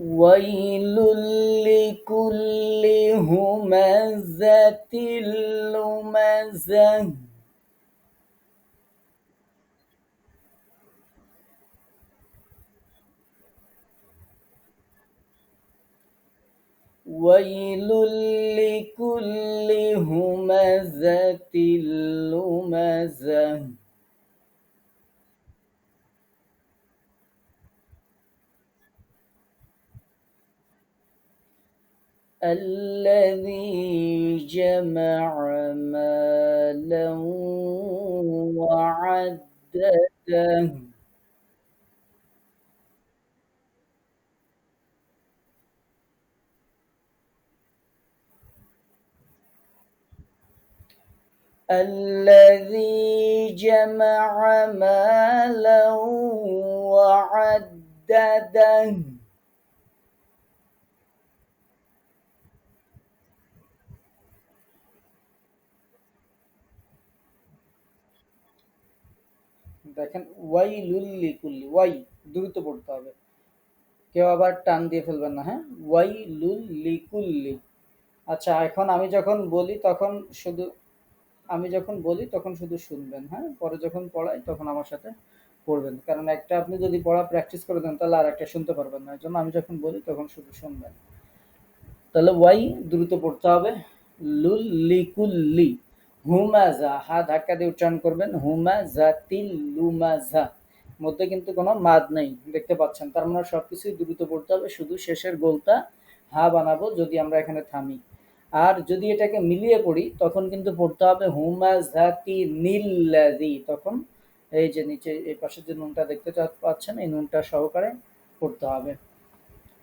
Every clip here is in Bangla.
ويل لكل همزة لمزة ويل لكل همزة لمزة الذي جمع مالا وعدده الذي جمع مالا وعدده দেখেন ওয়াই লুল্লি কুল্লি ওয়াই দ্রুত পড়তে হবে কেউ আবার টান দিয়ে ফেলবেন না হ্যাঁ ওয়াই লুল্লি কুল্লি আচ্ছা এখন আমি যখন বলি তখন শুধু আমি যখন বলি তখন শুধু শুনবেন হ্যাঁ পরে যখন পড়াই তখন আমার সাথে পড়বেন কারণ একটা আপনি যদি পড়া প্র্যাকটিস করে দেন তাহলে আর একটা শুনতে পারবেন না এই জন্য আমি যখন বলি তখন শুধু শুনবেন তাহলে ওয়াই দ্রুত পড়তে হবে লুল্লি কুল্লি হুমাজা হা ধাক্কা দিয়ে উচ্চারণ করবেন হুমাজা তিল লুমাজা মধ্যে কিন্তু কোনো মাদ নেই দেখতে পাচ্ছেন তার মানে সব কিছুই দ্রুত পড়তে হবে শুধু শেষের গোলটা হা বানাবো যদি আমরা এখানে থামি আর যদি এটাকে মিলিয়ে পড়ি তখন কিন্তু পড়তে হবে হুমাজাতি নীলাদি তখন এই যে নিচে এই পাশে যে নুনটা দেখতে পাচ্ছেন এই নুনটা সহকারে পড়তে হবে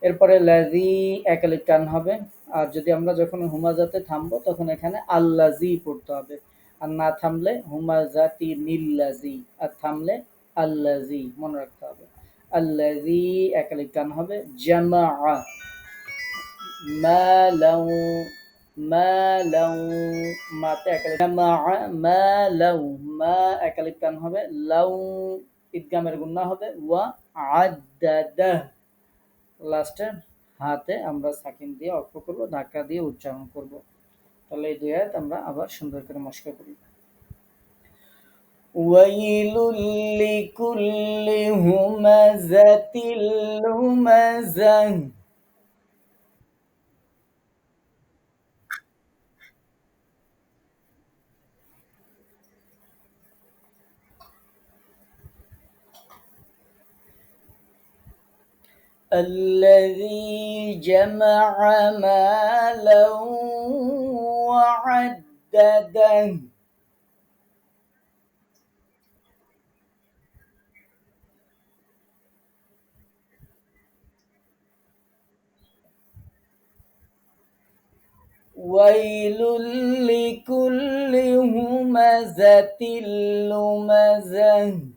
এরপরে ল্যাজি একালিক টান হবে আর যদি আমরা যখন হুমাজাতে থামবো তখন এখানে আল্লাজি পড়তে হবে আর না থামলে হুমাজাতি নিল্লাজি আর থামলে আল্লাজি মনে রাখতে হবে আল্লাজি একালিক টান হবে জামা মালাউ মালাউ মাতে একালিক জামা মালাউ মা একালিক টান হবে লাউ ইদগামের গুণা হবে ওয়া আদাদা লাস্টে হাতে আমরা সাকিন দিয়ে অর্থ করব ধাক্কা দিয়ে উচ্চারণ করব তাহলে এই দুই হাত আমরা আবার সুন্দর করে মস্কা করি ويل لكل همزة لمزة الذي جمع مالا وعدده ويل لكل همزه لمزه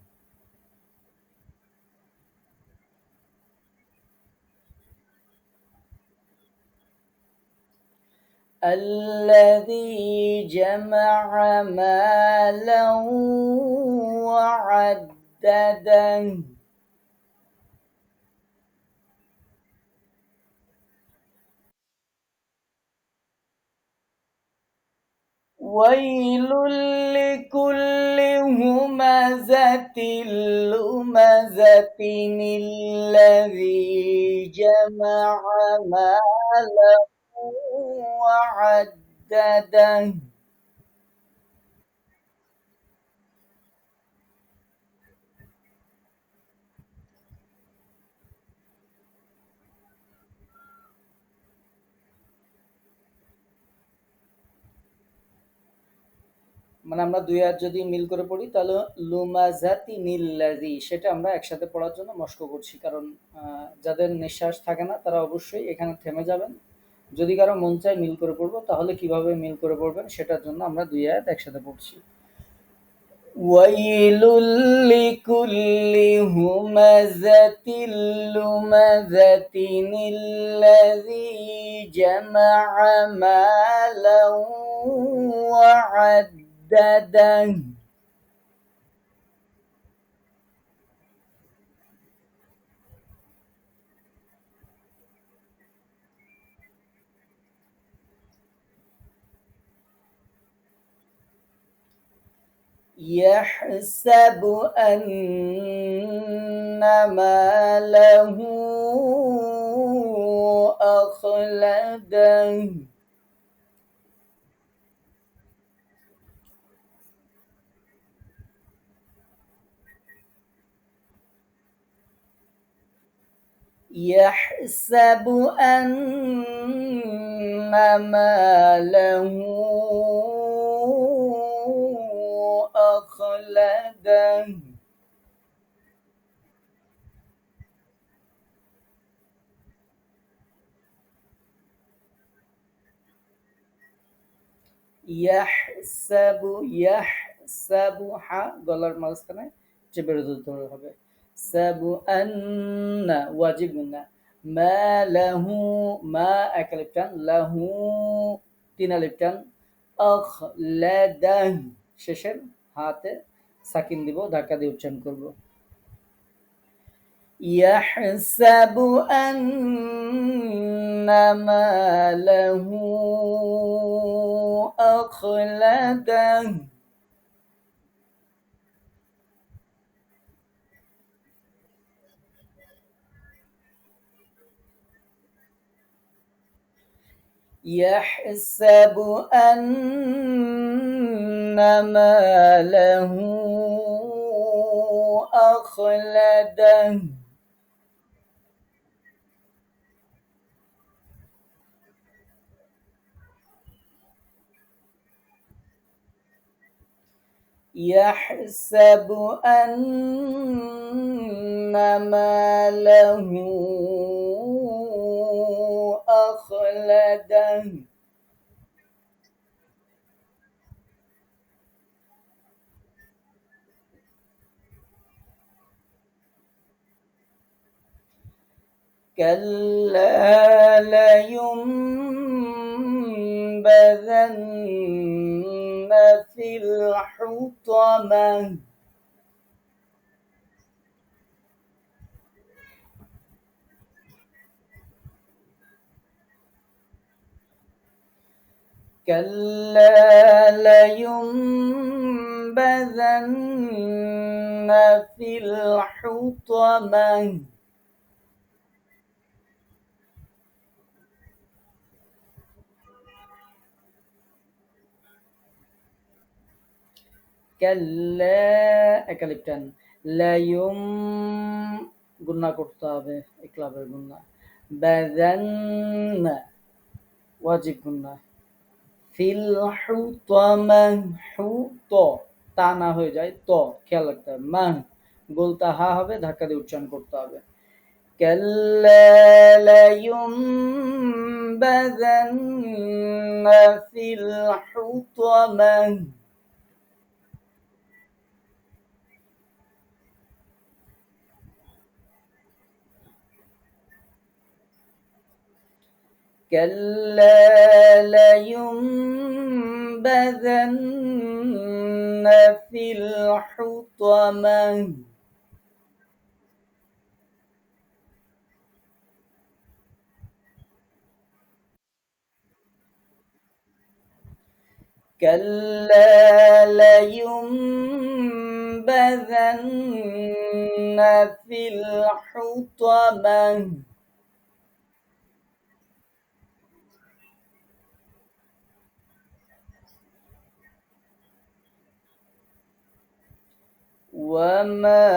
الذي جمع مالا وعددا ويل لكل همزة لمزة الذي جمع مالا وعدده মানে আমরা দুই আর যদি মিল করে পড়ি তাহলে লুমাজাতি নিল্লাজি সেটা আমরা একসাথে পড়ার জন্য মস্ক করছি কারণ যাদের নিঃশ্বাস থাকে না তারা অবশ্যই এখানে থেমে যাবেন যদি কারো মন চায় মিল করে পড়বো তাহলে কিভাবে মিল করে পড়বেন সেটার জন্য আমরা দুই আয়াত একসাথে পড়ছি ويل لكل همزة لمزة الذي جمع مالا وعدده يحسب أن ما له أخلده يحسب أن ما له أخلدا يحسب يحسب ح دولار ماوس كنا جبر دولار هب سب أن واجبنا ما له ما أكلبتن له تين أكلبتن أخلدن শেষের হাতে সাকিন দিব ধাক্কা দিয়ে উচ্চারণ করব يحسب أن ماله أخلده يحسب أن ماله أخلده يحسب أن ماله مخلدا كلا لينبذن في الحطمه كلا لينبذن في الحطمة كلا একালিপটান লায়ুম গুন্না করতে হবে ক্লাবের গুন্না বাজান ওয়াজিব গুন্না ফিলহু ত মাহু ত তা না হয়ে যায় ত খেয়াল রাখতে হবে মাহ গোলতা হা হবে ধাক্কা দিয়ে উচ্চারণ করতে হবে كلا كلا لينبذن في الحطمة كلا لينبذن في الحطمة وما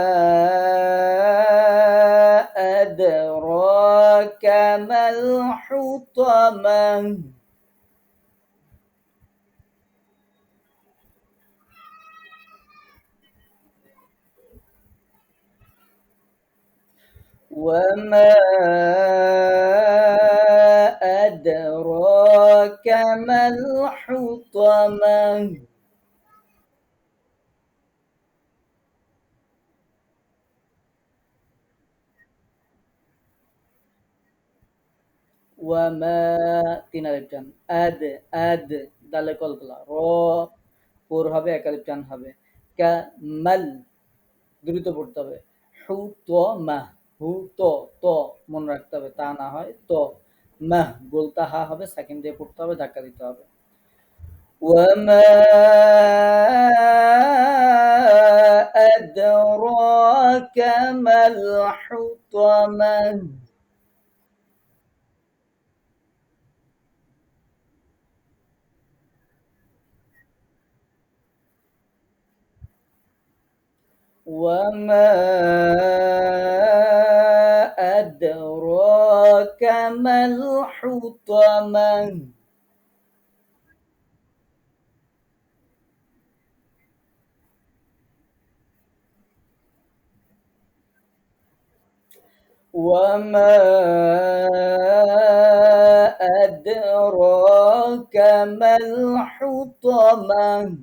أدراك ما الحطمة وما أدراك ما الحطمة তিন আদ আদ দালে কলকলা র হবে এক হবে কা মাল দ্রুত পড়তে হবে হু ত মা হু তো ত মনে রাখতে হবে তা না হয় ত মাহ গোলতা হা হবে সেকেন্ড দিয়ে পড়তে হবে ধাক্কা দিতে হবে وما أدراك ما الحطمة وما أدراك ما الحطمة وما أدراك ما الحطمة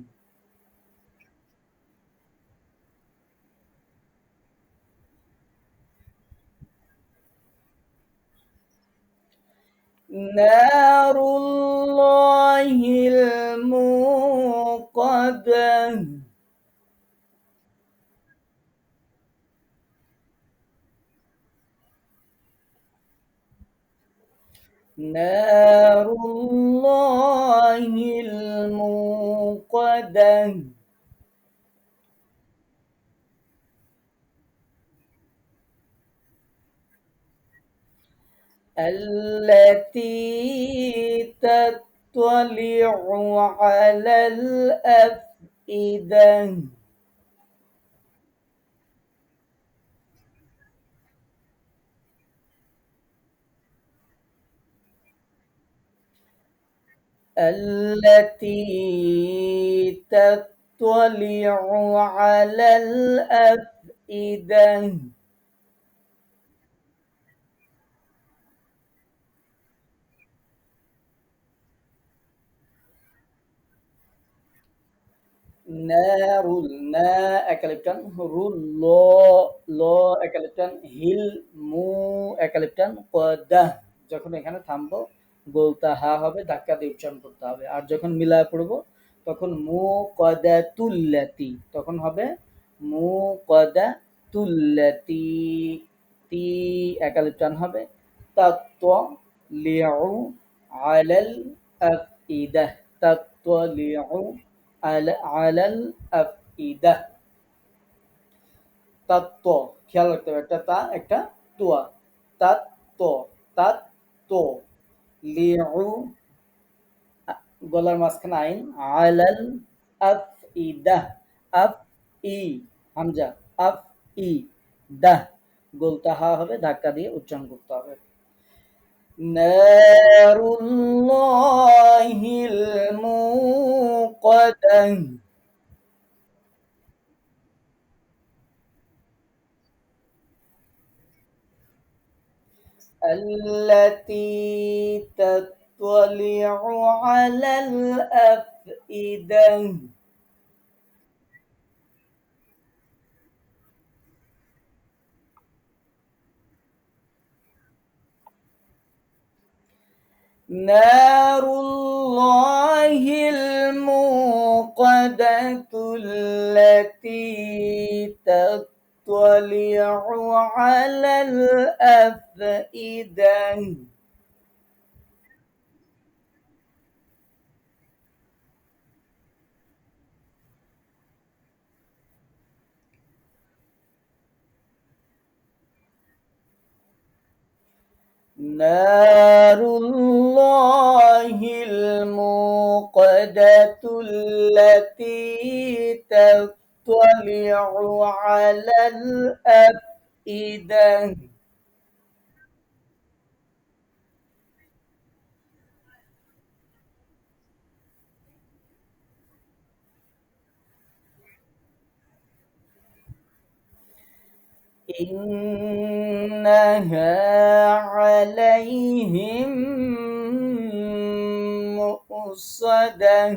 نار الله الموقدة نار الله الموقده التي تطلع على الأفئدة التي تطلع على الأفئدة রুল ল ল হিল মু যখন এখানে থামবো বলতে হা হবে ধাক্কা দিয়ে উচ্চারণ করতে হবে আর যখন মিলায় পড়বো তখন মু কদা তুল্লাতি তখন হবে মু কদা তুল্লাতি তি একালিপ্টান হবে তত্ত্ব লিউ আলাল আকিদাহ তত্ত্ব লিয়াউ আলাল আফইদা তাত খেয়াল রাখতে হবে একটা তা একটা তোয়া তাত ত তাত ত লিউ গলার মাঝখানে আইন আলাল আফ ই দাহ আফ ই হামজা আফ ই দাহ গোলতা হা হবে ধাক্কা দিয়ে উচ্চারণ করতে হবে نار الله الموقدة التي تطلع على الأفئدة نار الله الموقدة التي تطلع على الأفئدة نار الله الموقدة التي تطلع على الأفئدة ইন্নাহু আলাইহিম মুসাদান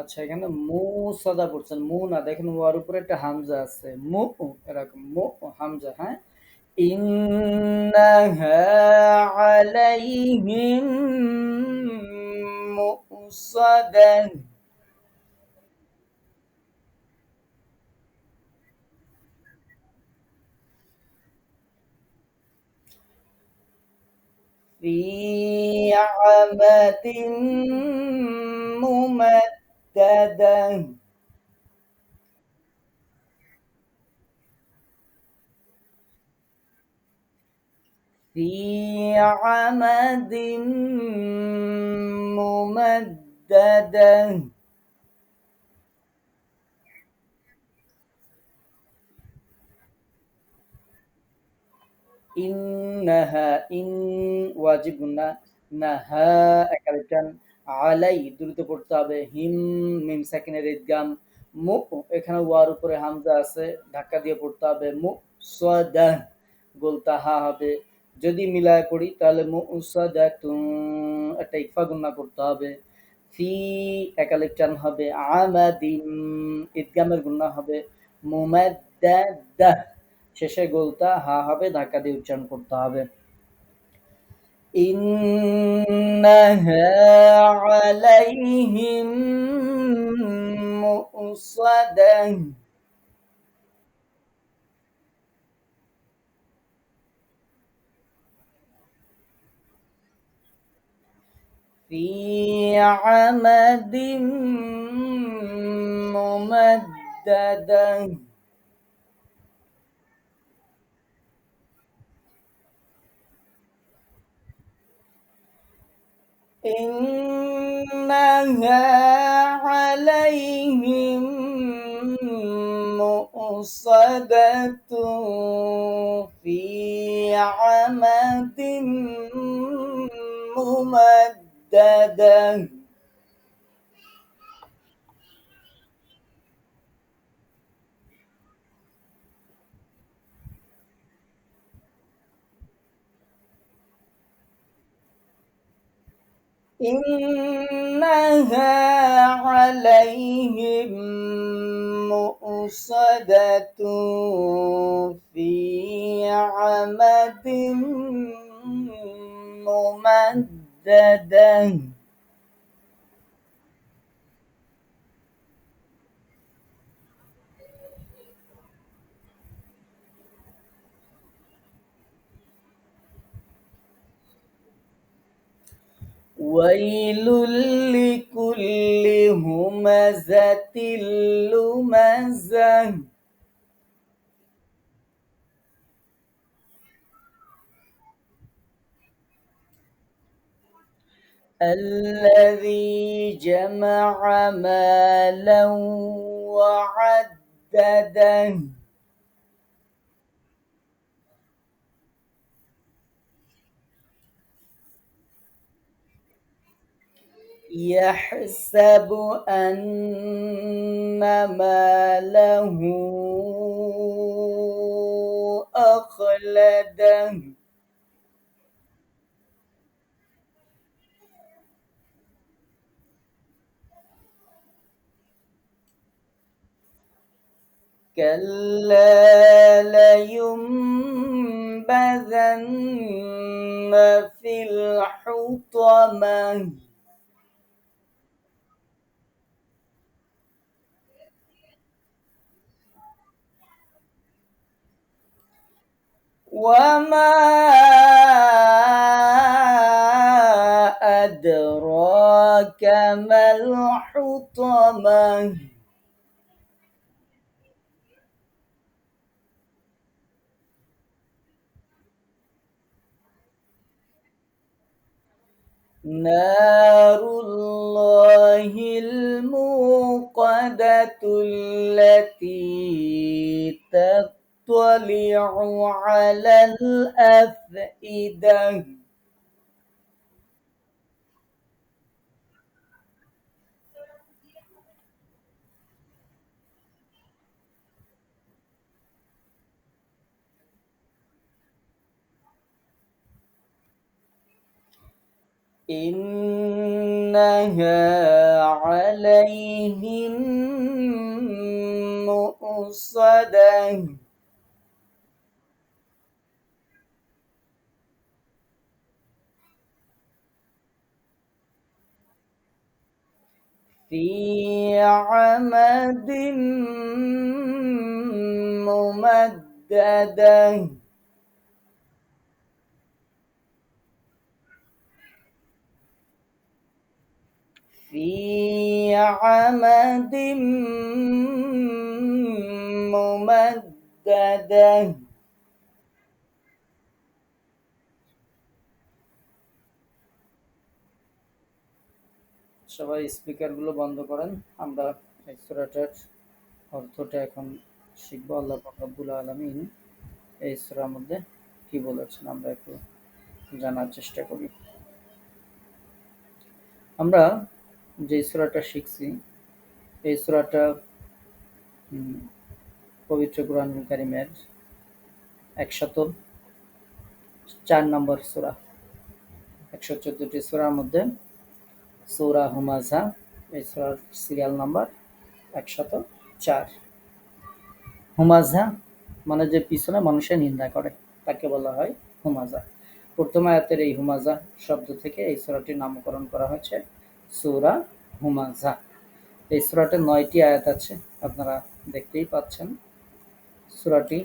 আচ্ছা এখানে মুসদা পড়ছেন মুনা দেখুন ওর উপরে একটা হামজা আছে মুক এরকম মুক ও হামজা আছে হ্যাঁ? إنها عليهم مؤصدا في عمد ممدده في عمد ممدده إنها إن واجبنا নাহা একালিপটান আলাই দ্রুত পড়তে হবে হিম মিম সেকেন্ডের ঈদগাম মু এখানে ওয়ার উপরে হামজা আছে ধাক্কা দিয়ে পড়তে হবে মু সোয়াদাহ গোলতা হা হবে যদি মিলায় পড়ি তাহলে মুসাদাতুন একটা ইফা গুন্না করতে হবে ফি একালেক চান হবে আমাদিম ইদগামের গুন্না হবে মুমাদ্দাদাহ শেষে গোলতা হা হবে ধাক্কা দিয়ে উচ্চারণ করতে হবে إنها عليهم مؤصده في عمد ممدده إنها عليهم مؤصدة في عمد ممدده مبتدا إنها عليهم مؤصدة في عمد ممد ممددا ويل لكل همزة لمزة الذي جمع مالا وعدده يحسب أن ماله أخلده كلا لينبذن في الحطمة وما أدراك ما الحطمة نار الله الموقدة التي تطلع على الأفئدة إنها عليهم مؤصدة في عمد ممدده في عمد ممدده সবাই স্পিকারগুলো বন্ধ করেন আমরা এই সুরাটার অর্থটা এখন শিখব আল্লাহ রব্বুল আলমিন এই সুরার মধ্যে কি বলেছেন আমরা একটু জানার চেষ্টা করি আমরা যে সুরাটা শিখছি এই সুরাটা পবিত্র কোরআনুল কারিমের একশত চার নম্বর সুরা একশো চোদ্দটি সুরার মধ্যে সুরা হুমাজা এই সুরার সিরিয়াল নাম্বার একশত চার হুমাজা মানে যে পিছনে মানুষের নিন্দা করে তাকে বলা হয় হুমাজা প্রথম আয়াতের এই হুমাজা শব্দ থেকে এই সুরাটির নামকরণ করা হয়েছে সুরা হুমাজা এই সুরাটে নয়টি আয়াত আছে আপনারা দেখতেই পাচ্ছেন সুরাটি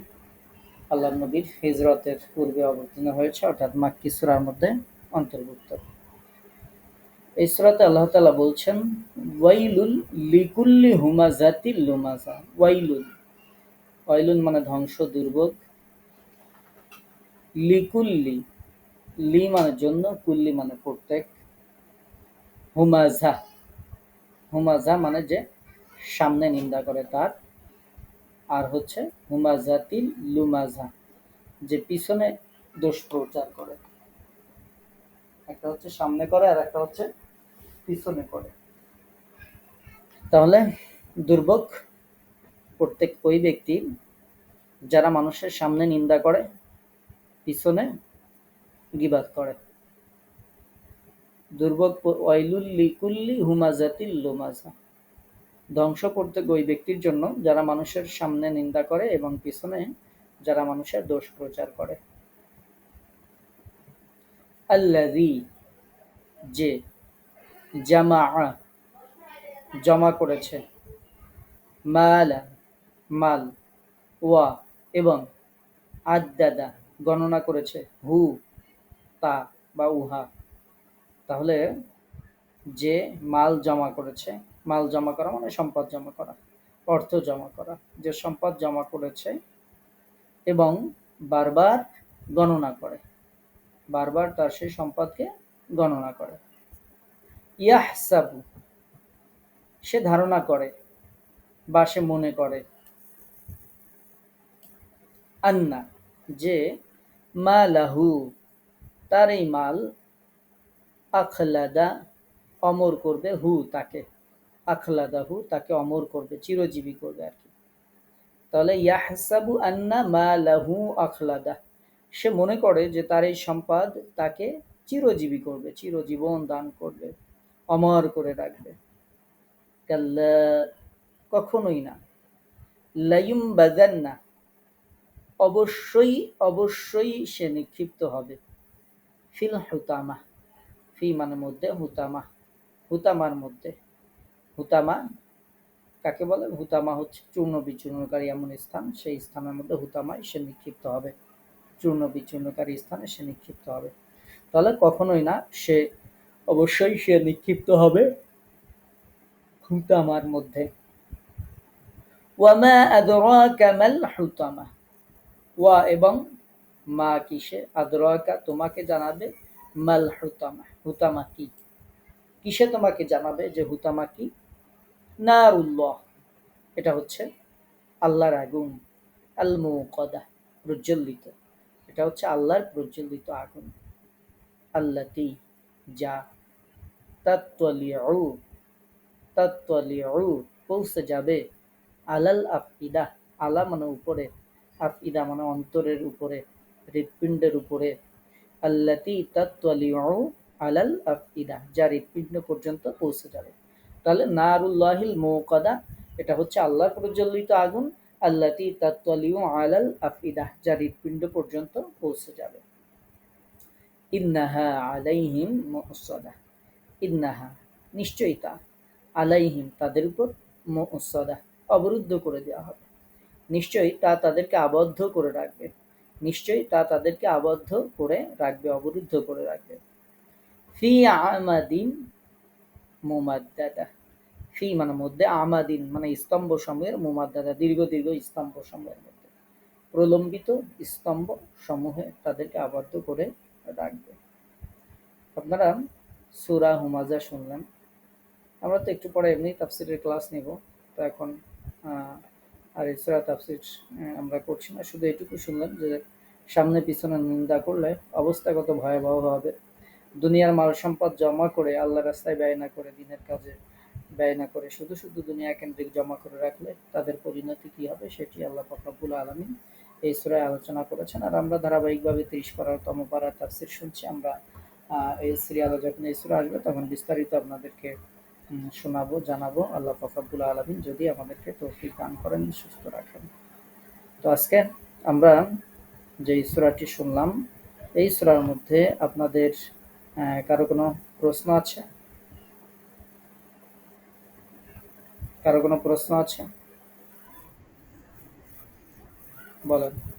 আল্লাহ নবীর হিজরতের পূর্বে অবতীর্ণ হয়েছে অর্থাৎ মাক্কি সুরার মধ্যে অন্তর্ভুক্ত এই সুরাতে আল্লাহ তালা বলছেন ওয়াইলুল লিকুল্লি হুমাজাতি লুমাজা ওয়াইলুল ওয়াইলুল মানে ধ্বংস দুর্ভোগ লিকুল্লি লি মানে জন্য কুল্লি মানে প্রত্যেক হুমাজা হুমাজা মানে যে সামনে নিন্দা করে তার আর হচ্ছে তিল লুমাজা যে পিছনে দোষ প্রচার করে একটা হচ্ছে সামনে করে আর একটা হচ্ছে পিছনে করে তাহলে দুর্ভোগ প্রত্যেক ওই ব্যক্তি যারা মানুষের সামনে নিন্দা করে পিছনে গিবাদ করে দুর্ভোগ ওয়াইলুল্লিকুল্লি হুমাজাতিল লুমাজা ধ্বংস করতে ওই ব্যক্তির জন্য যারা মানুষের সামনে নিন্দা করে এবং পিছনে যারা মানুষের দোষ প্রচার করে আল্লাদি যে জামা জমা করেছে মালা মাল ওয়া এবং আদাদা গণনা করেছে হু তা বা উহা তাহলে যে মাল জমা করেছে মাল জমা করা মানে সম্পদ জমা করা অর্থ জমা করা যে সম্পদ জমা করেছে এবং বারবার গণনা করে বারবার তার সেই সম্পদকে গণনা করে ইয়াহসাবু সে ধারণা করে বা সে মনে করে আন্না যে মালাহু তার এই মাল আখলাদা অমর করবে হু তাকে আখলাদা হু তাকে অমর করবে চিরজীবী করবে আর কি তাহলে ইয়াহসাবু আন্না মা লাহু আখলাদা সে মনে করে যে তার এই সম্পাদ তাকে চিরজীবী করবে চিরজীবন দান করবে অমর করে রাখবে কখনোই না লাইম বাজান না অবশ্যই অবশ্যই সে নিক্ষিপ্ত হবে ফিল হুতামা ফি মানের মধ্যে হুতামা হুতামার মধ্যে হুতামা কাকে বলে হুতামা হচ্ছে চূর্ণ বিচূর্ণকারী এমন স্থান সেই স্থানের মধ্যে হুতামায় সে নিক্ষিপ্ত হবে চূর্ণ বিচূর্ণকারী স্থানে সে নিক্ষিপ্ত হবে তাহলে কখনোই না সে অবশ্যই সে নিক্ষিপ্ত হবে হুতামার মধ্যে ওয়ামা হুতামা ওয়া এবং মা কিসে আদরাকা তোমাকে জানাবে মাল হুতামা হুতামা কি কিসে তোমাকে জানাবে যে হুতামা কি না উল্লহ এটা হচ্ছে আল্লাহর আগুন আলমো কদা প্রজ্বলিত এটা হচ্ছে আল্লাহর প্রজ্বলিত আগুন আল্লাতি যা তাত্তলিউ অরু পৌঁছে যাবে আলাল আফিদা আলা মানে উপরে আফিদা মানে অন্তরের উপরে হৃৎপিণ্ডের উপরে আল্লাতি তাত্তালিউ আলাল আফিদা যার হৃৎপিণ্ড পর্যন্ত পৌঁছে যাবে তাহলে নারুল্লাহিল মৌকাদা এটা হচ্ছে প্রজ্বলিত আগুন আল্লাতি তাত্তালিউ আলাল আফিদা যার হৃৎপিণ্ড পর্যন্ত পৌঁছে যাবে ইন্নাহা আলাইহিম মুসাদা ইন্নাহা নিশ্চয়ই তা আলাইহিম তাদের উপর মুসাদা অবরুদ্ধ করে দেওয়া হবে নিশ্চয়ই তা তাদেরকে আবদ্ধ করে রাখবে নিশ্চয়ই তা তাদেরকে আবদ্ধ করে রাখবে অবরুদ্ধ করে রাখবে ফি আমাদিন মোমাদ্দাদা ফি মানে মধ্যে আমাদিন মানে স্তম্ভ সময়ের মোমাদ্দাদা দীর্ঘ দীর্ঘ স্তম্ভ সমূহের মধ্যে প্রলম্বিত স্তম্ভ সমূহে তাদেরকে আবদ্ধ করে রাখবে আপনারা সুরা হুমাজা শুনলেন আমরা তো একটু পরে এমনি তাফসিরের ক্লাস নেব তো এখন আর এছাড়া তাফসির আমরা করছি না শুধু এটুকু শুনলাম যে সামনে পিছনে নিন্দা করলে অবস্থাগত ভয়াবহ হবে দুনিয়ার মাল সম্পদ জমা করে আল্লাহ রাস্তায় ব্যয় না করে দিনের কাজে ব্যয় না করে শুধু শুধু দুনিয়া কেন্দ্রিক জমা করে রাখলে তাদের পরিণতি কী হবে সেটি আল্লাহ ফখরাবুল আলমী এই সুরায় আলোচনা করেছেন আর আমরা ধারাবাহিকভাবে তিরিশ পাড়ার তম পাড়ার তাফসির শুনছি আমরা এই আলো যখন এই সুরা আসবে তখন বিস্তারিত আপনাদেরকে শোনাবো জানাবো আল্লাহ ফকরবুল আলমিন যদি আমাদেরকে তৌফিক দান করেন সুস্থ রাখেন তো আজকে আমরা যে ইসরাটি শুনলাম এই সুরার মধ্যে আপনাদের কারো কোনো প্রশ্ন আছে কারো কোনো প্রশ্ন আছে বলেন